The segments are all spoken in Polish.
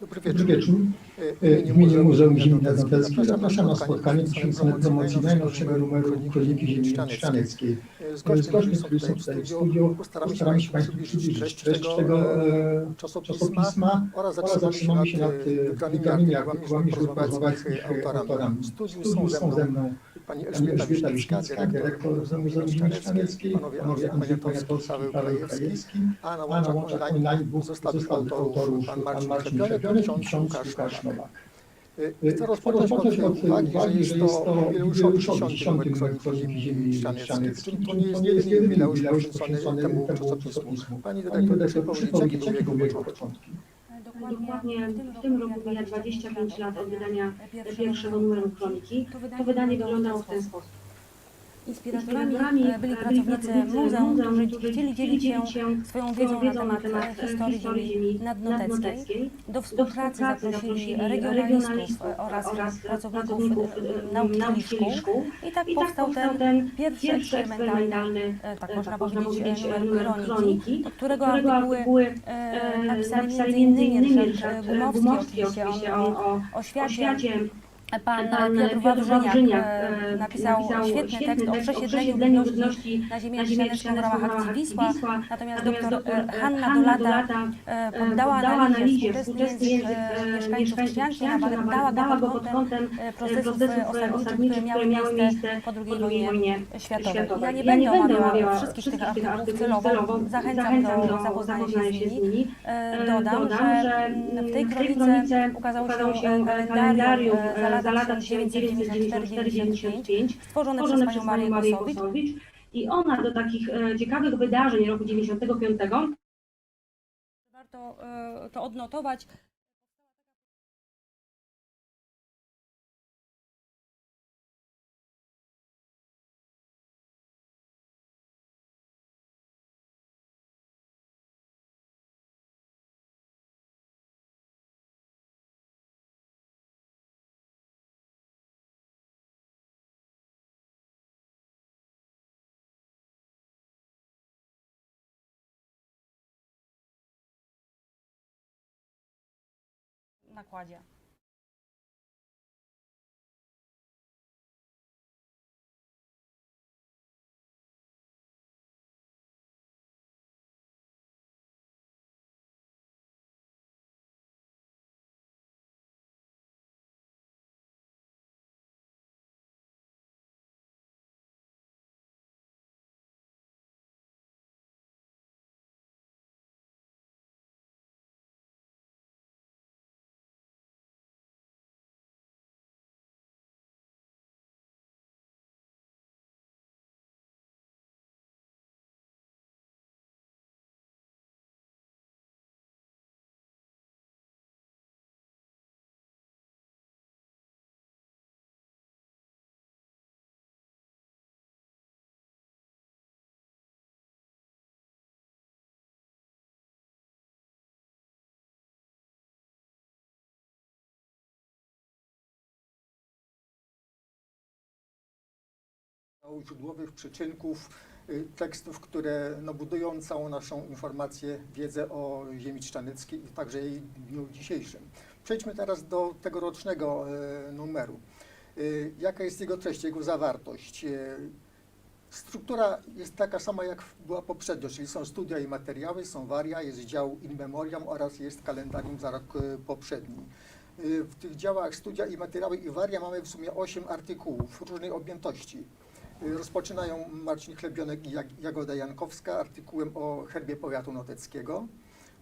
Dobry Dobry wieczór. wieczór. E, W imieniu Muzeum Ziemi Nadnoteckiej zapraszam na spotkanie. Poświęcone promocji najnowszego numeru Kroniki Ziemi Ścianeckiej. E, Z gośćmi, którzy są tutaj w studiu, postaramy się Państwu przybliżyć treść tego e, czasopisma oraz zatrzymamy się nad e, wybranymi artykułami żużłowackich autorami. W studiu są ze mną pani Elżbieta Wiśnicka, dyrektor Muzeum Ziemi Ścianeckiej, panowie Andrzej Poniatowski i Paweł Krajewski, a na łączach online dwóch został autorów pan Marcin Szczepionek i ksiądz Łukasz Nowak. E, Chcę rozpocząć od uwagi, że jest to dziesiąty numer Kroniki Ziemi Ścianeckiej, czyli to nie jest jedyny jubileusz poświęcony temu czasopismu. Pani dyrektor, proszę powiedzieć, jakie były jego początki? Dokładnie w tym roku mija 25 lat od wydania pierwszego numeru kroniki. To wydanie wyglądało w ten sposób. Inspiratorami e, byli pracownicy muzeum, którzy chcieli dzielić się swoją wiedzą na temat e, historii ziemi nadnoteckiej. Do współpracy zaprosili regionalistów e, oraz pracowników e, nauki szkół. I tak powstał ten pierwszy eksperymentalny, e, tak można powiedzieć, e, numer kroniki, do którego artykuły e, napisali m.in. Ryszard e, Gumowski, oczywiście on o świacie Pan Piotr Wawrzyniak e, napisał świetny tekst o przesiedleniu ludności na ziemię ścianecką w ramach akcji Wisła, natomiast dr e, Hanna Dolata e, poddała analizie współczesny język e, mieszkańców Trzcianki, nawet dała go pod kątem e, procesów e, osadniczych, które miały miejsce po II wojnie światowej. Ja nie będę omawiała wszystkich tych artykułów celowo, zachęcam do zapoznania się z nimi. E, Dodam, że w tej kronice ukazało się e, kalendarium e, za lata 1994-95 stworzone przez panią Marię Kosowicz. I ona do takich e, ciekawych wydarzeń roku 95 Warto e, to odnotować. 那夸奖 nakładzie. źródłowych przyczynków y, tekstów, które no, budują całą naszą informację, wiedzę o ziemi trzcianeckiej i także jej dniu dzisiejszym. Przejdźmy teraz do tegorocznego e, numeru. Y, Jaka jest jego treść, jego zawartość? Y, Struktura jest taka sama, jak była poprzednio, czyli są studia i materiały, są waria, jest dział in memoriam oraz jest kalendarium za rok y, poprzedni. Y, W tych działach studia i materiały i waria mamy w sumie 8 artykułów różnej objętości. Y, Rozpoczynają Marcin Chlebionek i Jag- Jagoda Jankowska artykułem o herbie powiatu noteckiego.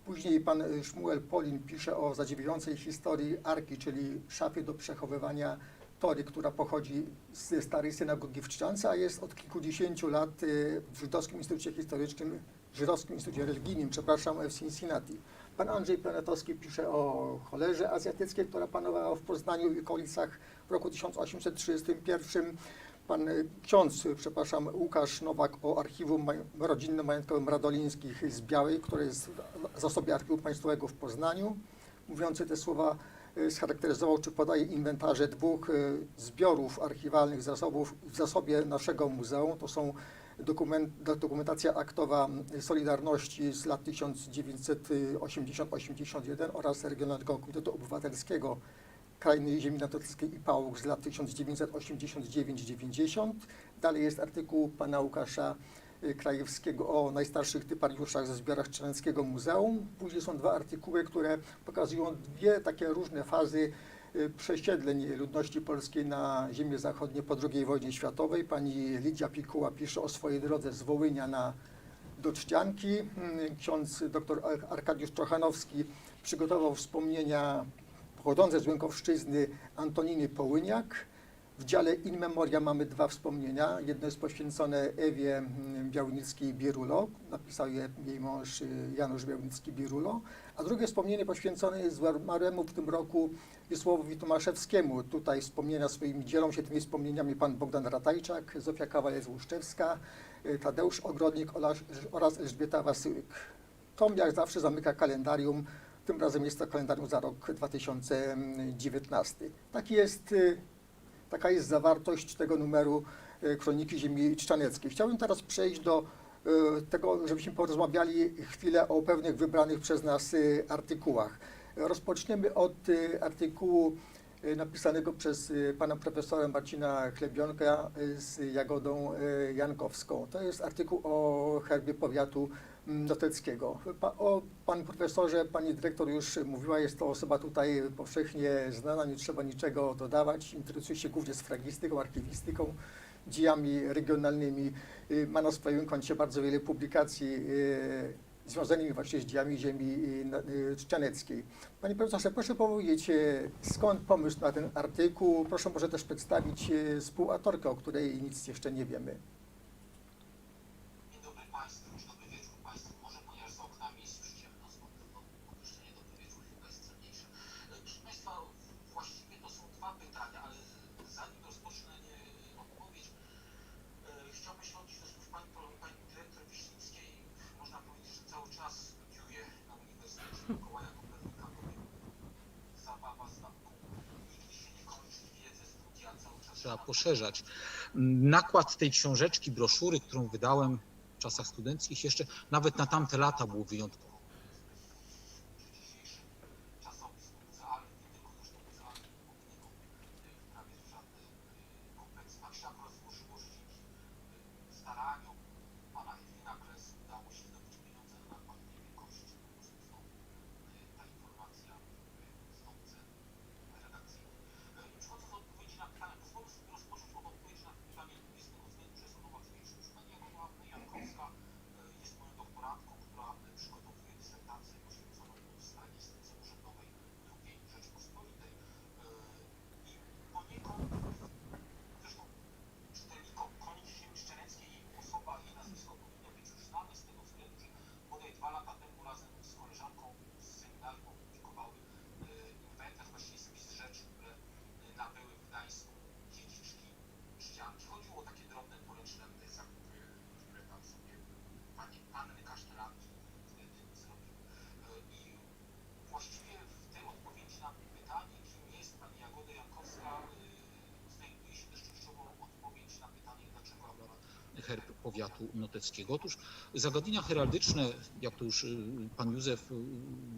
Później pan y, Szmuel Polin pisze o zadziwiającej historii arki, czyli szafy do przechowywania tory, która pochodzi ze starej synagogi w Trzciance, a jest od kilkudziesięciu lat y, w Żydowskim Instytucie Historycznym, Żydowskim Instytucie Religijnym, przepraszam, w Cincinnati. Pan Andrzej Planetowski pisze o cholerze azjatyckiej, która panowała w Poznaniu i okolicach w roku 1831. Pan y, ksiądz, przepraszam, Łukasz Nowak o archiwum rodzinnym majątkowym Radolińskich z Białej, które jest w zasobie Archiwum Państwowego w Poznaniu. Mówiący te słowa y, scharakteryzował czy podaje inwentarze dwóch y, zbiorów archiwalnych zasobów w zasobie naszego muzeum. To są dokument, do- dokumentacja aktowa Solidarności z lat 1980-81 oraz Regionalnego Komitetu Obywatelskiego Krainy Ziemi Natockiej i Pałuk z lat 1989-90. Dalej jest artykuł pana Łukasza y, Krajewskiego o najstarszych typariuszach ze zbiorach Strzeleckiego Muzeum. Później są dwa artykuły, które pokazują dwie takie różne fazy y, przesiedleń ludności polskiej na ziemię zachodnie po II wojnie światowej. Pani Lidia Pikuła pisze o swojej drodze z Wołynia na do Czcianki. Mm, Ksiądz dr Ar- Arkadiusz Czochanowski przygotował wspomnienia pochodzące z Łękowszczyzny Antoniny Połyniak. W dziale In Memoria mamy dwa wspomnienia. Jedno jest poświęcone Ewie mm, Białnickiej-Bierulo, napisał je jej mąż y, Janusz Białnicki-Bierulo, a drugie wspomnienie poświęcone jest zmarłemu w tym roku Wiesławowi Tomaszewskiemu. Tutaj wspomnienia swoimi dzielą się tymi wspomnieniami pan Bogdan Ratajczak, Zofia Kawalec-Łuszczewska, y, Tadeusz Ogrodnik oraz- Elżbieta Wasyłyk. Tom jak zawsze zamyka kalendarium, tym razem jest to kalendarium za rok 2019. Taki jest, y, taka jest zawartość tego numeru y, Kroniki Ziemi Czczaneckiej. Chciałbym teraz przejść do y, tego, żebyśmy porozmawiali chwilę o pewnych wybranych przez nas artykułach. Rozpoczniemy od artykułu napisanego przez pana profesora Marcina Klebionka z Jagodą Jankowską. To jest artykuł o herbie powiatu noteckiego. Pa, o pan profesorze, pani dyrektor już mówiła, jest to osoba tutaj powszechnie znana, nie trzeba niczego dodawać. Interesuje się głównie sfragistyką, archiwistyką, dziejami regionalnymi. Y, Ma na swoim koncie bardzo wiele publikacji y, związanymi właśnie z dziejami ziemi y, czcianeckiej. Panie profesorze, proszę powiedzieć, skąd pomysł na ten artykuł? Proszę może też przedstawić współautorkę, o której nic jeszcze nie wiemy. Dzień dobry Państwu, czy dobry wieczór Państwu. Może ponieważ za oknami jest już ciemno, stąd to określenie dobry wieczór chyba jest cenniejsze. E, Proszę Państwa, właściwie to są dwa pytania, ale zanim rozpocznę e, odpowiedź, e, chciałbym się odnieść do słów Pani, Pro- pani Dyrektor Wiśnickiej. Można powiedzieć, że cały czas studiuję na Uniwersytecie Mikołaja Kopernika, bowiem zabawa z nauką nigdy się nie kończy, wiedzę, studia cały czas trzeba poszerzać. Nakład tej książeczki, broszury, którą wydałem w czasach studenckich, jeszcze nawet na tamte lata był wyjątkowo. Czasopis muzealny, nie tylko zresztą muzealny, bo nie prawie żadny kompleks. Tak się akurat złożyło, że dzięki y, staraniom pana Edwina Kres udało się zdobyć pieniądze na nakład tej wielkości. Po prostu stąd y, ta informacja y, stąd cen redakcyjny. E, Przechodząc do odpowiedzi na pytania, pozwolę sobie rozpocząć od odpowiedzi na pytanie z tego względu, że jest ono łatwiejsze. Już pani Jagoda Jankowska e, jest moją doktorantką, która e, przygotowuje dysertację poświęconą sfragistyce urzędowej II Rzeczpospolitej. E, I poniekąd, zresztą czytelnikom Kroniki Ziemi Szczereckiej jej osoba i nazwisko powinno być już znane z tego względu, że bodaj dwa lata temu razem z koleżanką z seminarium opublikowały e, inwentarz, właściwie spis rzeczy, które e, nabyły w Gdańsku dziedziczki czcianki. Chodziło o takie drobne, poręczne e, zakupy, które tam sobie panie, panny kasztelanki wtedy zrobiły. E, I właściwie w tej odpowiedzi na pytanie, kim jest pani Jagoda Jankowska, e, znajduje się też częściowo odpowiedź na pytanie, dlaczego akurat herb powiatu noteckiego. Otóż zagadnienia heraldyczne, jak to już y, pan Józef y,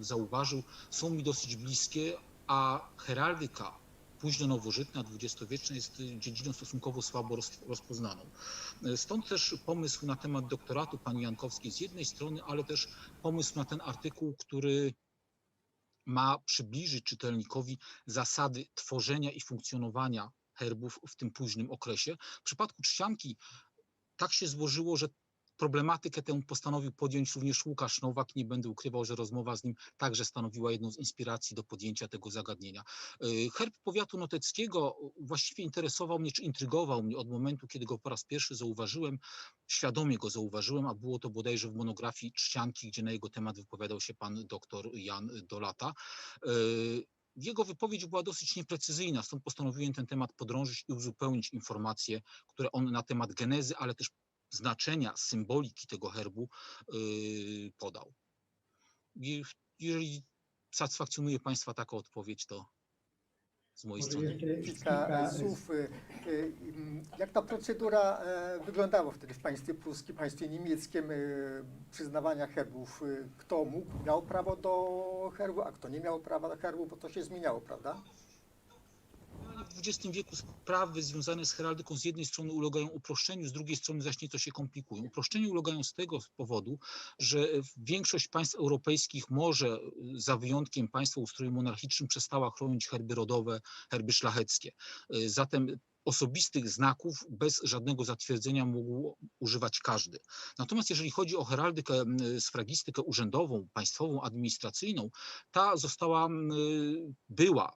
zauważył, są mi dosyć bliskie, a heraldyka późno-nowożytna, dwudziestowieczna jest dziedziną stosunkowo słabo roz, rozpoznaną. Stąd też pomysł na temat doktoratu pani Jankowskiej z jednej strony, ale też pomysł na ten artykuł, który ma przybliżyć czytelnikowi zasady tworzenia i funkcjonowania herbów w tym późnym okresie. W przypadku czcianki tak się złożyło, że problematykę tę postanowił podjąć również Łukasz Nowak. Nie będę ukrywał, że rozmowa z nim także stanowiła jedną z inspiracji do podjęcia tego zagadnienia. Y, Herb powiatu noteckiego właściwie interesował mnie, czy intrygował mnie od momentu, kiedy go po raz pierwszy zauważyłem. Świadomie go zauważyłem, a było to bodajże w monografii Czcianki, gdzie na jego temat wypowiadał się pan doktor Jan Dolata. Jego wypowiedź była dosyć nieprecyzyjna, stąd postanowiłem ten temat podrążyć i uzupełnić informacje, które on na temat genezy, ale też znaczenia, symboliki tego herbu yy, podał. Jeżeli satysfakcjonuje Państwa taka odpowiedź, to z mojej Może strony. jeszcze kilka kilka słów. y, mm, Jak ta procedura e, wyglądała wtedy w państwie pruskim, państwie niemieckim przyznawania herbów? Kto mógł, miał prawo do herbu, a kto nie miał prawa do herbu, bo to się zmieniało, prawda? XX wieku sprawy związane z heraldyką z jednej strony ulegają uproszczeniu, z drugiej strony zaś nieco się komplikują. Uproszczeniu ulegają z tego powodu, że większość państw europejskich może, za wyjątkiem państwa ustroju monarchicznym, przestała chronić herby rodowe, herby szlacheckie. Zatem osobistych znaków bez żadnego zatwierdzenia mógł używać każdy. Natomiast jeżeli chodzi o heraldykę, m, sfragistykę urzędową, państwową, administracyjną, ta została, była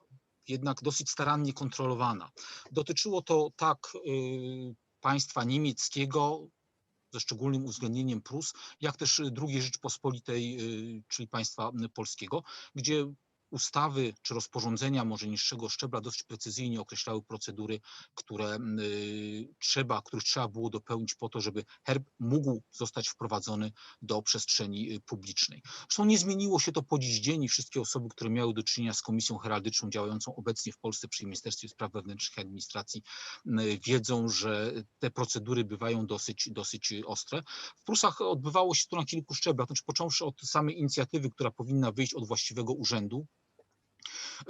jednak dosyć starannie kontrolowana. Dotyczyło to tak y, państwa niemieckiego, ze szczególnym uwzględnieniem Prus, jak też II Rzeczpospolitej, y, czyli państwa polskiego, gdzie ustawy czy rozporządzenia może niższego szczebla dość precyzyjnie określały procedury, które y, trzeba, których trzeba było dopełnić po to, żeby herb mógł zostać wprowadzony do przestrzeni y, publicznej. Zresztą nie zmieniło się to po dziś dzień i wszystkie osoby, które miały do czynienia z Komisją Heraldyczną działającą obecnie w Polsce przy Ministerstwie Spraw Wewnętrznych i Administracji y, wiedzą, że te procedury bywają dosyć, dosyć ostre. W Prusach odbywało się to na kilku szczeblach, znaczy począwszy od samej inicjatywy, która powinna wyjść od właściwego urzędu.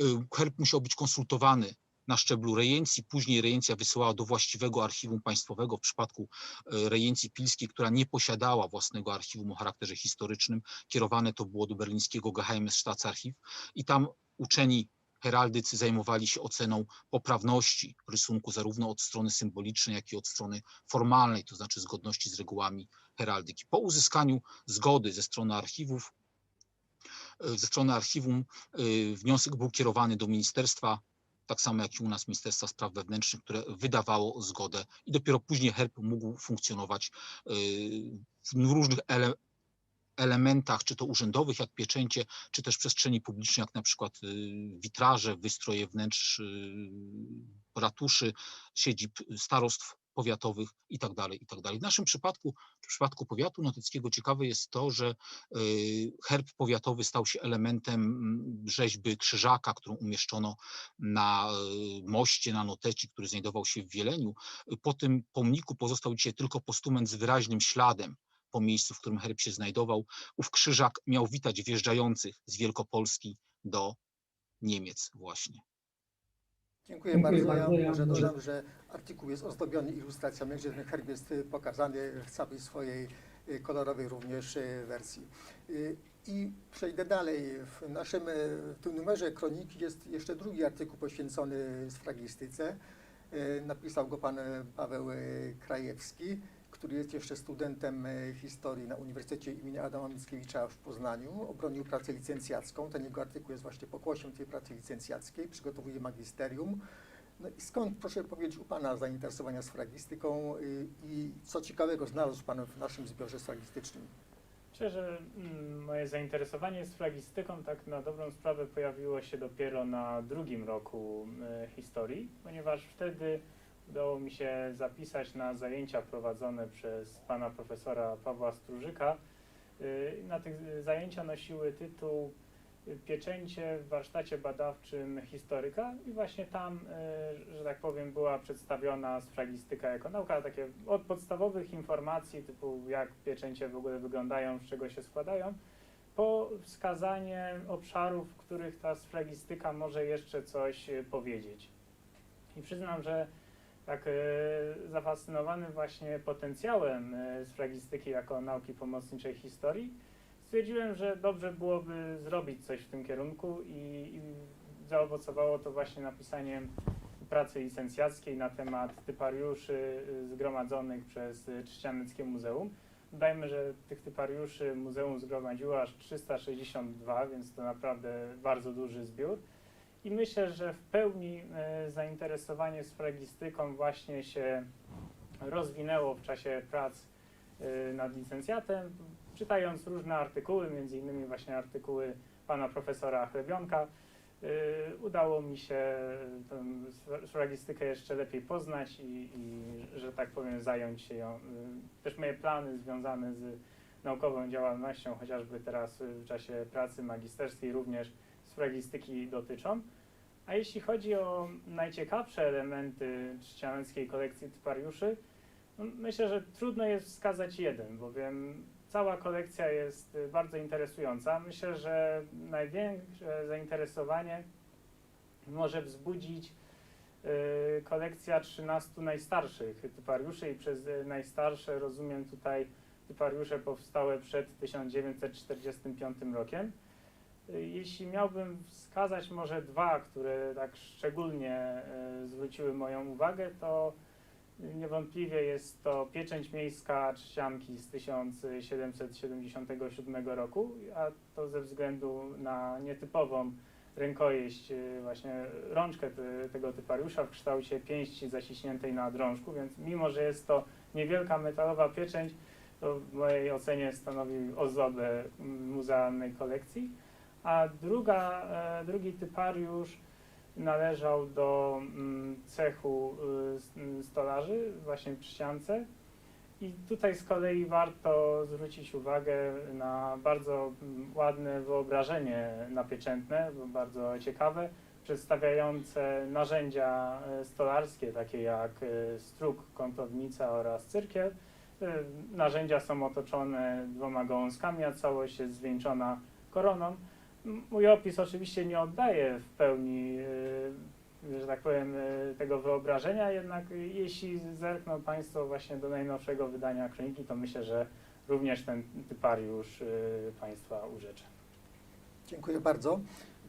Y, Herb musiał być konsultowany na szczeblu rejencji, później rejencja wysyłała do właściwego archiwum państwowego. W przypadku y, rejencji pilskiej, która nie posiadała własnego archiwum o charakterze historycznym, kierowane to było do berlińskiego Geheimes Staatsarchiv i tam uczeni heraldycy zajmowali się oceną poprawności rysunku zarówno od strony symbolicznej, jak i od strony formalnej, to znaczy zgodności z regułami heraldyki. Po uzyskaniu zgody ze strony archiwów, ze strony archiwum y, wniosek był kierowany do ministerstwa, tak samo jak i u nas Ministerstwa Spraw Wewnętrznych, które wydawało zgodę i dopiero później herb mógł funkcjonować y, w różnych ele elementach, czy to urzędowych, jak pieczęcie, czy też przestrzeni publicznej, jak na przykład y, witraże, wystroje wnętrz ratuszy, siedzib starostw powiatowych i tak dalej, i tak. W naszym przypadku, w przypadku powiatu noteckiego ciekawe jest to, że y, herb powiatowy stał się elementem mm, rzeźby krzyżaka, którą umieszczono na y, moście na Noteci, który znajdował się w Wieleniu. Po tym pomniku pozostał dzisiaj tylko postument z wyraźnym śladem po miejscu, w którym herb się znajdował. Ów krzyżak miał witać wjeżdżających z Wielkopolski do Niemiec właśnie. Dziękuję, Dziękuję bardzo. bardzo. Ja może dodam, że artykuł jest ozdobiony ilustracjami, gdzie ten herb jest y, pokazany w całej swojej y, kolorowej również y, wersji. I przejdę dalej. W naszym w tym numerze kroniki jest jeszcze drugi artykuł poświęcony sfragistyce. Napisał go pan Paweł Krajewski, który jest jeszcze studentem y, historii na Uniwersytecie im. Adama Mickiewicza w Poznaniu. Obronił pracę licencjacką. Ten jego artykuł jest właśnie pokłosiem tej pracy licencjackiej. Przygotowuje magisterium. No i skąd, proszę powiedzieć, u Pana zainteresowania sfragistyką y, i co ciekawego znalazł Pan w naszym zbiorze sfragistycznym? Że mm, moje zainteresowanie sfragistyką tak na dobrą sprawę pojawiło się dopiero na drugim roku e, historii, ponieważ wtedy udało mi się zapisać na zajęcia prowadzone przez pana profesora Pawła Strużyka. E, Na tych zajęcia nosiły tytuł Pieczęcie w warsztacie badawczym historyka i właśnie tam, e, że tak powiem, była przedstawiona sfragistyka jako nauka, takie od podstawowych informacji typu jak pieczęcie w ogóle wyglądają, z czego się składają, po wskazanie obszarów, w których ta sfragistyka może jeszcze coś e, powiedzieć. I przyznam, że tak e, zafascynowany właśnie potencjałem e, sfragistyki jako nauki pomocniczej historii, stwierdziłem, że dobrze byłoby zrobić coś w tym kierunku i, i zaowocowało to właśnie napisaniem pracy licencjackiej na temat typariuszy y, zgromadzonych przez Trzcianeckie Muzeum. Dodajmy, że tych typariuszy muzeum zgromadziło aż 362, więc to naprawdę bardzo duży zbiór. I myślę, że w pełni e, zainteresowanie sfragistyką właśnie się rozwinęło w czasie prac e, nad licencjatem, czytając różne artykuły, między innymi właśnie artykuły pana profesora Chlebionka. e, Udało mi się tę sfra- sfragistykę jeszcze lepiej poznać i, i, że tak powiem, zająć się ją. Też moje plany związane z naukową działalnością, chociażby teraz w czasie pracy magisterskiej również sfragistyki dotyczą. A jeśli chodzi o najciekawsze elementy trzcianeckiej kolekcji typariuszy, no myślę, że trudno jest wskazać jeden, bowiem cała kolekcja jest bardzo interesująca. Myślę, że największe zainteresowanie może wzbudzić y, kolekcja 13 najstarszych typariuszy i przez najstarsze rozumiem tutaj typariusze powstałe przed 1945 rokiem. Y, Jeśli miałbym wskazać może dwa, które tak szczególnie y, zwróciły moją uwagę, to niewątpliwie jest to pieczęć miejska trzcianki z 1777 roku, a to ze względu na nietypową rękojeść, y, właśnie rączkę te, tego typariusza w kształcie pięści zaciśniętej na drążku, więc mimo, że jest to niewielka metalowa pieczęć, to w mojej ocenie stanowi ozdobę mm, muzealnej kolekcji. A druga, e, drugi typariusz należał do mm, cechu y, stolarzy, właśnie w Trzciance. I tutaj z kolei warto zwrócić uwagę na bardzo mm, ładne wyobrażenie napieczętne, bardzo ciekawe, przedstawiające narzędzia e, stolarskie, takie jak e, struk, kątownica oraz cyrkiel. Narzędzia są otoczone dwoma gałązkami, a całość jest zwieńczona koroną. Mój opis oczywiście nie oddaje w pełni, e, że tak powiem, e, tego wyobrażenia, jednak jeśli zerkną Państwo właśnie do najnowszego wydania kroniki, to myślę, że również ten typariusz e, Państwa urzecze. Dziękuję bardzo.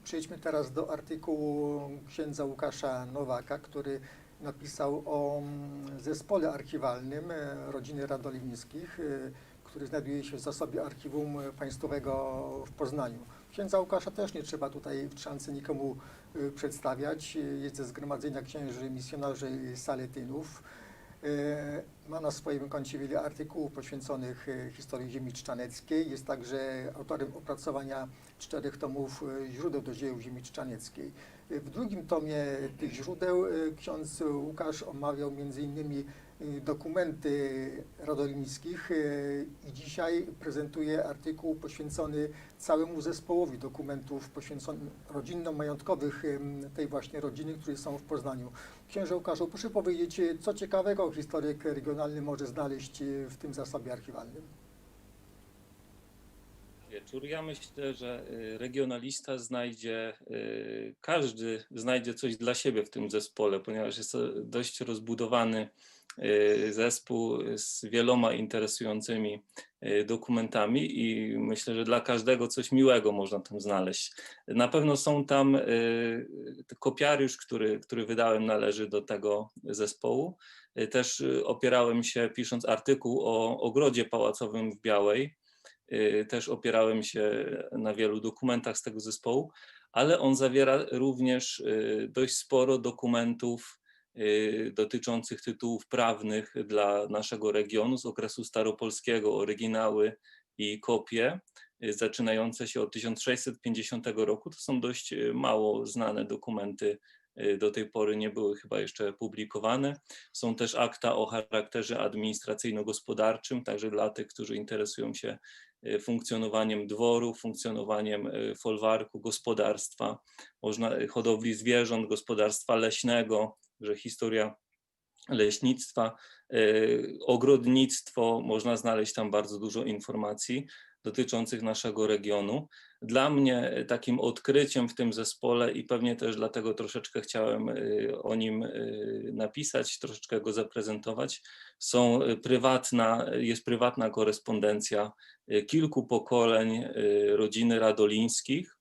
Przejdźmy teraz do artykułu księdza Łukasza Nowaka, który napisał o mm, zespole archiwalnym rodziny Radolińskich, który znajduje się w zasobie Archiwum Państwowego w Poznaniu. Księdza Łukasza też nie trzeba tutaj w Trzance nikomu e, przedstawiać. Jest ze Zgromadzenia Księży Misjonarzy Saletynów. E, Ma na swoim koncie wiele artykułów poświęconych e, historii ziemi czczaneckiej. Jest także autorem opracowania czterech tomów źródeł do dziejów ziemi czczaneckiej. W drugim tomie tych źródeł ksiądz Łukasz omawiał m.in. dokumenty radolińskich e, i dzisiaj prezentuje artykuł poświęcony całemu zespołowi dokumentów poświęconych rodzinno-majątkowych tej właśnie rodziny, które są w Poznaniu. Księże Łukaszu, proszę powiedzieć, co ciekawego historyk regionalny może znaleźć e, w tym zasobie archiwalnym? wieczór. Ja myślę, że y, regionalista znajdzie, y, każdy znajdzie coś dla siebie w tym zespole, ponieważ jest to dość rozbudowany y, zespół z wieloma interesującymi y, dokumentami i myślę, że dla każdego coś miłego można tam znaleźć. Na pewno są tam y, kopiariusz, który, który wydałem, należy do tego zespołu. Y, Też y, opierałem się, pisząc artykuł o ogrodzie pałacowym w Białej, Y, też opierałem się na wielu dokumentach z tego zespołu, ale on zawiera również y, dość sporo dokumentów y, dotyczących tytułów prawnych dla naszego regionu z okresu staropolskiego, oryginały i kopie, y, zaczynające się od 1650 roku. To są dość y, mało znane dokumenty, y, do tej pory nie były chyba jeszcze publikowane. Są też akta o charakterze administracyjno-gospodarczym, także dla tych, którzy interesują się y, funkcjonowaniem dworu, funkcjonowaniem y, folwarku, gospodarstwa, można y, hodowli zwierząt, gospodarstwa leśnego, że historia leśnictwa, y, ogrodnictwo, można znaleźć tam bardzo dużo informacji dotyczących naszego regionu. Dla mnie takim odkryciem w tym zespole i pewnie też dlatego troszeczkę chciałem y, o nim y, napisać, troszeczkę go zaprezentować, są prywatna, jest prywatna korespondencja kilku pokoleń rodziny Radolińskich.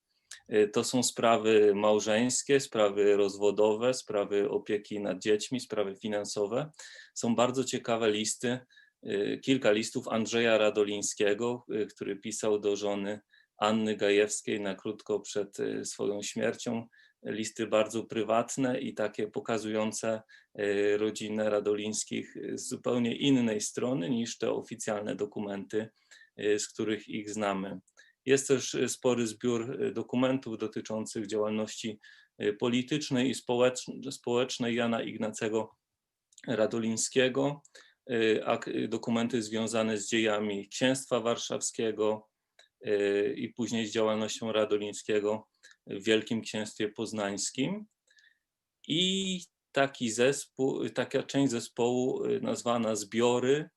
Y, To są sprawy małżeńskie, sprawy rozwodowe, sprawy opieki nad dziećmi, sprawy finansowe. Są bardzo ciekawe listy, y, kilka listów Andrzeja Radolińskiego, y, który pisał do żony Anny Gajewskiej na krótko przed swoją śmiercią. Listy bardzo prywatne i takie pokazujące rodzinę Radolińskich z zupełnie innej strony niż te oficjalne dokumenty, z których ich znamy. Jest też y, spory zbiór y, dokumentów dotyczących działalności y, politycznej i społecz- społecznej Jana Ignacego Radolińskiego, dokumenty związane z dziejami Księstwa Warszawskiego i później z działalnością Radolińskiego w Wielkim Księstwie Poznańskim. i taki zespół, taka część zespołu nazwana Zbiory,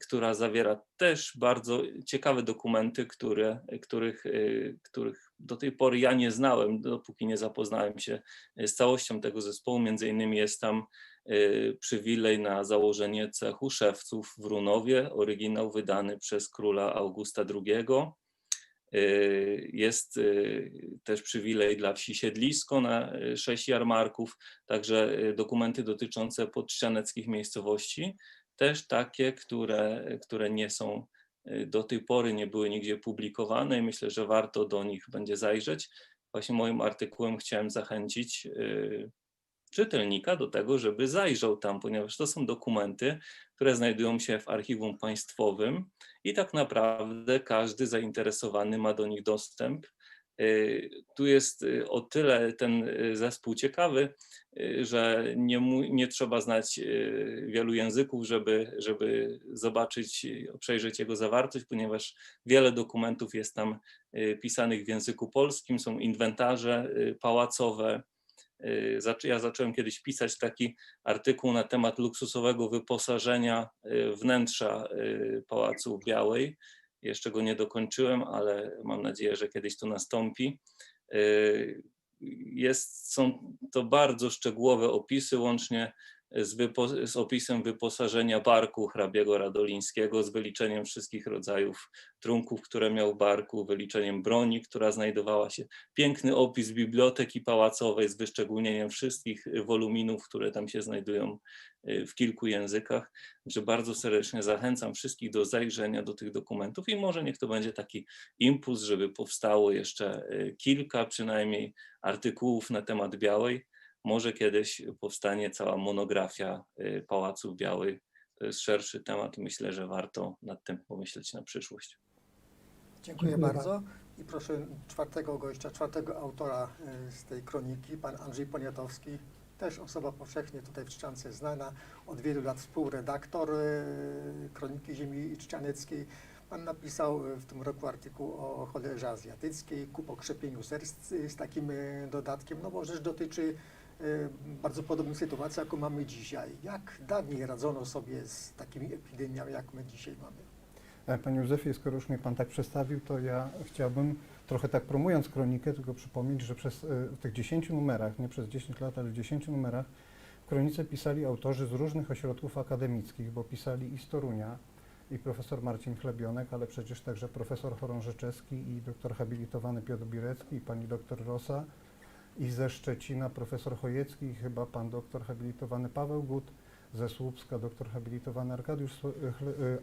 która zawiera też bardzo ciekawe dokumenty, które, których, y, których do tej pory ja nie znałem, dopóki nie zapoznałem się z całością tego zespołu. Między innymi jest tam y, przywilej na założenie cechu szewców w Runowie, oryginał wydany przez króla Augusta II. Jest też przywilej dla wsi Siedlisko na sześć jarmarków, także dokumenty dotyczące podścianeckich miejscowości, też takie, które, które nie są y, do tej pory nie były nigdzie publikowane i myślę, że warto do nich będzie zajrzeć. Właśnie moim artykułem chciałem zachęcić y, czytelnika do tego, żeby zajrzał tam, ponieważ to są dokumenty, które znajdują się w archiwum państwowym i tak naprawdę każdy zainteresowany ma do nich dostęp. Y, Tu jest y, o tyle ten y, zespół ciekawy, że nie, nie trzeba znać wielu języków, żeby, żeby zobaczyć, przejrzeć jego zawartość, ponieważ wiele dokumentów jest tam pisanych w języku polskim, są inwentarze pałacowe. Ja zacząłem kiedyś pisać taki artykuł na temat luksusowego wyposażenia wnętrza Pałacu Białej. Jeszcze go nie dokończyłem, ale mam nadzieję, że kiedyś to nastąpi. Y, Jest, są to bardzo szczegółowe opisy, łącznie z, wypo, z opisem wyposażenia barku hrabiego Radolińskiego, z wyliczeniem wszystkich rodzajów trunków, które miał barku, wyliczeniem broni, która znajdowała się, piękny opis biblioteki pałacowej z wyszczególnieniem wszystkich woluminów, które tam się znajdują y, w kilku językach. Także bardzo serdecznie zachęcam wszystkich do zajrzenia do tych dokumentów i może niech to będzie taki impuls, żeby powstało jeszcze y, kilka przynajmniej artykułów na temat Białej. Może kiedyś powstanie cała monografia y, Pałacu Białej. To jest szerszy temat i myślę, że warto nad tym pomyśleć na przyszłość. Dziękuję Dziękuję bardzo i proszę czwartego gościa, czwartego autora y, z tej kroniki, pan Andrzej Poniatowski, też osoba powszechnie tutaj w Czciance znana, od wielu lat współredaktor y, Kroniki Ziemi Czcianeckiej. Pan napisał w tym roku artykuł o cholerze azjatyckiej, ku pokrzepieniu serc z takim dodatkiem, no bo rzecz dotyczy bardzo podobnej sytuacji, jaką mamy dzisiaj. Jak dawniej radzono sobie z takimi epidemiami, jak my dzisiaj mamy? E, Panie Józefie, skoro już mnie Pan tak przedstawił, to ja chciałbym, trochę tak promując kronikę, tylko przypomnieć, że przez e, w tych 10 numerach, nie przez 10 lat, ale w 10 numerach w kronice pisali autorzy z różnych ośrodków akademickich, bo pisali i z Torunia, i profesor Marcin Chlebionek, ale przecież także profesor Chorążyczewski i doktor habilitowany Piotr Birecki i pani doktor Rosa, i ze Szczecina profesor Chojecki i chyba pan doktor habilitowany Paweł Gut, ze Słupska doktor habilitowany Arkadiusz, e, e,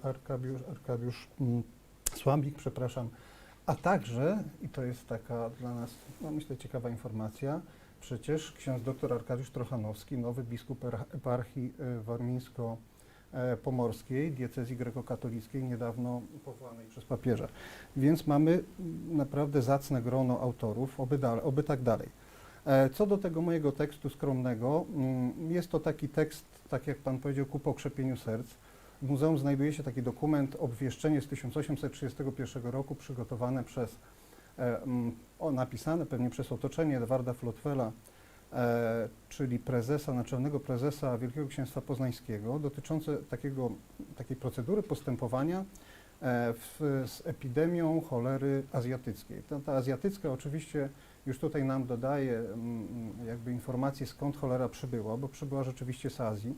Arkadiusz, Arkadiusz mm, Słabik, przepraszam, a także, i to jest taka dla nas, no myślę, ciekawa informacja, przecież ksiądz dr Arkadiusz Trochanowski, nowy biskup eparchii e, warmińsko-pomorskiej, diecezji grekokatolickiej, niedawno powołanej przez papieża. Więc mamy mm, naprawdę zacne grono autorów, oby, dal, oby tak dalej. E, Co do tego mojego tekstu skromnego, mm, jest to taki tekst, tak jak Pan powiedział, ku pokrzepieniu serc. W muzeum znajduje się taki dokument, obwieszczenie z 1831 roku, przygotowane przez, e, mm, o, napisane pewnie przez otoczenie Edwarda Flotwela, e, czyli prezesa, naczelnego prezesa Wielkiego Księstwa Poznańskiego, dotyczące takiego, takiej procedury postępowania w, z epidemią cholery azjatyckiej. Ta, ta azjatycka oczywiście już tutaj nam dodaje mm, jakby informację skąd cholera przybyła, bo przybyła rzeczywiście z Azji.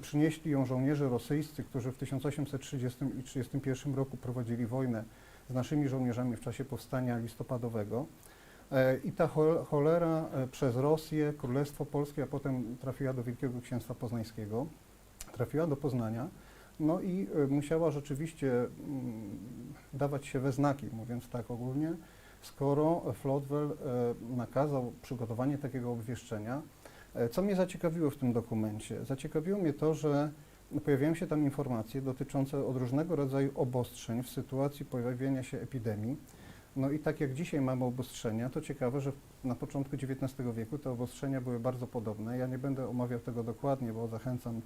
Przynieśli ją żołnierze rosyjscy, którzy w 1830 i 1831 roku prowadzili wojnę z naszymi żołnierzami w czasie powstania listopadowego. E, I ta chol- cholera e, przez Rosję, Królestwo Polskie, a potem trafiła do Wielkiego Księstwa Poznańskiego, trafiła do Poznania. No i e, musiała rzeczywiście mm, dawać się we znaki, mówiąc tak ogólnie, skoro Flotwell e, nakazał przygotowanie takiego obwieszczenia. E, Co mnie zaciekawiło w tym dokumencie? Zaciekawiło mnie to, że pojawiają się tam informacje dotyczące od różnego rodzaju obostrzeń w sytuacji pojawienia się epidemii. No i tak jak dzisiaj mamy obostrzenia, to ciekawe, że na początku XIX wieku te obostrzenia były bardzo podobne. Ja nie będę omawiał tego dokładnie, bo zachęcam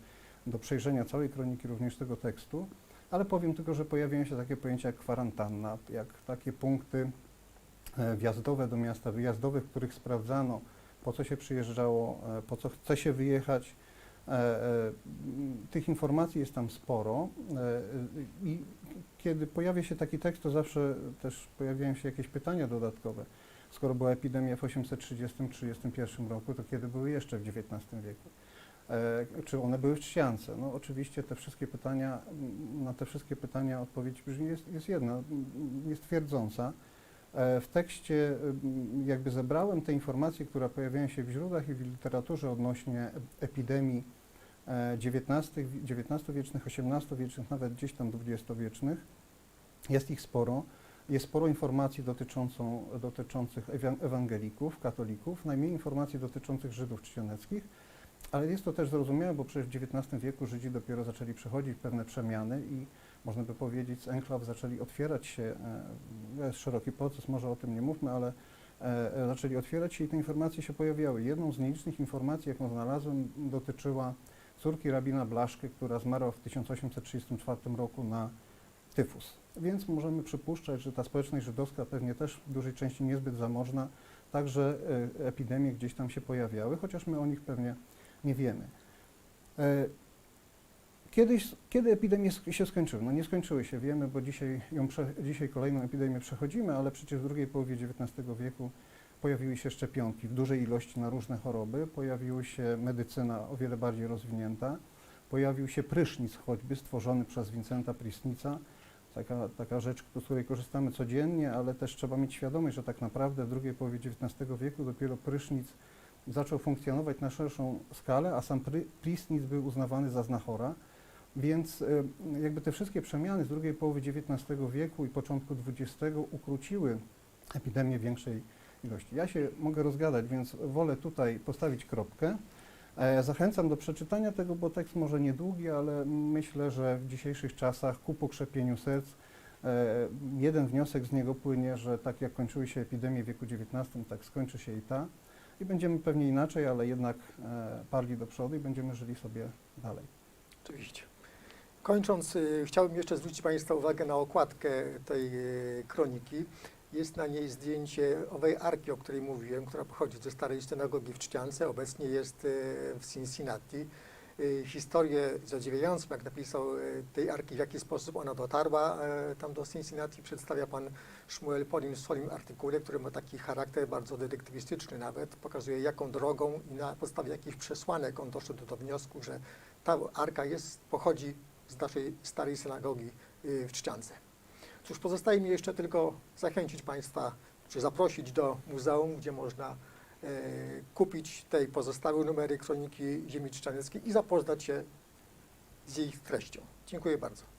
do przejrzenia całej kroniki również tego tekstu, ale powiem tylko, że pojawiają się takie pojęcia jak kwarantanna, jak takie punkty wjazdowe do miasta, wyjazdowe, w których sprawdzano, po co się przyjeżdżało, e, po co chce się wyjechać. E, e, Tych informacji jest tam sporo e, e, i kiedy pojawia się taki tekst, to zawsze też pojawiają się jakieś pytania dodatkowe. Skoro była epidemia w 830-31 roku, to kiedy były jeszcze w XIX wieku? E, Czy one były w Trzciance? No oczywiście te wszystkie pytania, na te wszystkie pytania odpowiedź brzmi jest, jest jedna, jest twierdząca. E, W tekście m, jakby zebrałem te informacje, które pojawiają się w źródłach i w literaturze odnośnie epidemii e, XIX, XIX-wiecznych, XVIII-wiecznych, nawet gdzieś tam XX-wiecznych. Jest ich sporo. Jest sporo informacji dotyczącą, dotyczących ewan- ewangelików, katolików, najmniej informacji dotyczących Żydów czcioneckich, ale jest to też zrozumiałe, bo przecież w XIX wieku Żydzi dopiero zaczęli przechodzić pewne przemiany i można by powiedzieć z enklaw zaczęli otwierać się, e, to jest szeroki proces, może o tym nie mówmy, ale e, e, zaczęli otwierać się i te informacje się pojawiały. Jedną z nielicznych informacji, jaką znalazłem, dotyczyła córki rabina Blaszky, która zmarła w 1834 roku na tyfus. Więc możemy przypuszczać, że ta społeczność żydowska pewnie też w dużej części niezbyt zamożna, także e, epidemie gdzieś tam się pojawiały, chociaż my o nich pewnie nie wiemy. Kiedyś, kiedy epidemie się skończyły? No nie skończyły się, wiemy, bo dzisiaj, ją prze, dzisiaj kolejną epidemię przechodzimy, ale przecież w drugiej połowie XIX wieku pojawiły się szczepionki w dużej ilości na różne choroby, pojawiła się medycyna o wiele bardziej rozwinięta, pojawił się prysznic choćby stworzony przez Vincenta Prisnica, taka, taka rzecz, z której korzystamy codziennie, ale też trzeba mieć świadomość, że tak naprawdę w drugiej połowie XIX wieku dopiero prysznic zaczął funkcjonować na szerszą skalę, a sam pry, prysznic był uznawany za znachora. Więc y, jakby te wszystkie przemiany z drugiej połowy XIX wieku i początku XX ukróciły epidemię większej ilości. Ja się mogę rozgadać, więc wolę tutaj postawić kropkę. E, Zachęcam do przeczytania tego, bo tekst może niedługi, ale myślę, że w dzisiejszych czasach ku pokrzepieniu serc e, jeden wniosek z niego płynie, że tak jak kończyły się epidemie w wieku XIX, tak skończy się i ta. I będziemy pewnie inaczej, ale jednak e, parli do przodu i będziemy żyli sobie dalej. Oczywiście. Kończąc, y, chciałbym jeszcze zwrócić Państwa uwagę na okładkę tej y, kroniki. Jest na niej zdjęcie owej arki, o której mówiłem, która pochodzi ze starej synagogi w Czciance, obecnie jest y, w Cincinnati. Historię zadziwiającą, jak napisał tej arki, w jaki sposób ona dotarła y, tam do Cincinnati, przedstawia pan Szmuel Polin w swoim artykule, który ma taki charakter bardzo detektywistyczny nawet. Pokazuje, jaką drogą i na podstawie jakich przesłanek on doszedł do wniosku, że ta arka jest, pochodzi z naszej starej synagogi y, w Czciance. Cóż, pozostaje mi jeszcze tylko zachęcić Państwa, czy zaprosić do muzeum, gdzie można e, kupić te pozostałe numery Kroniki Ziemi Czcianeckiej i zapoznać się z jej treścią. Dziękuję bardzo.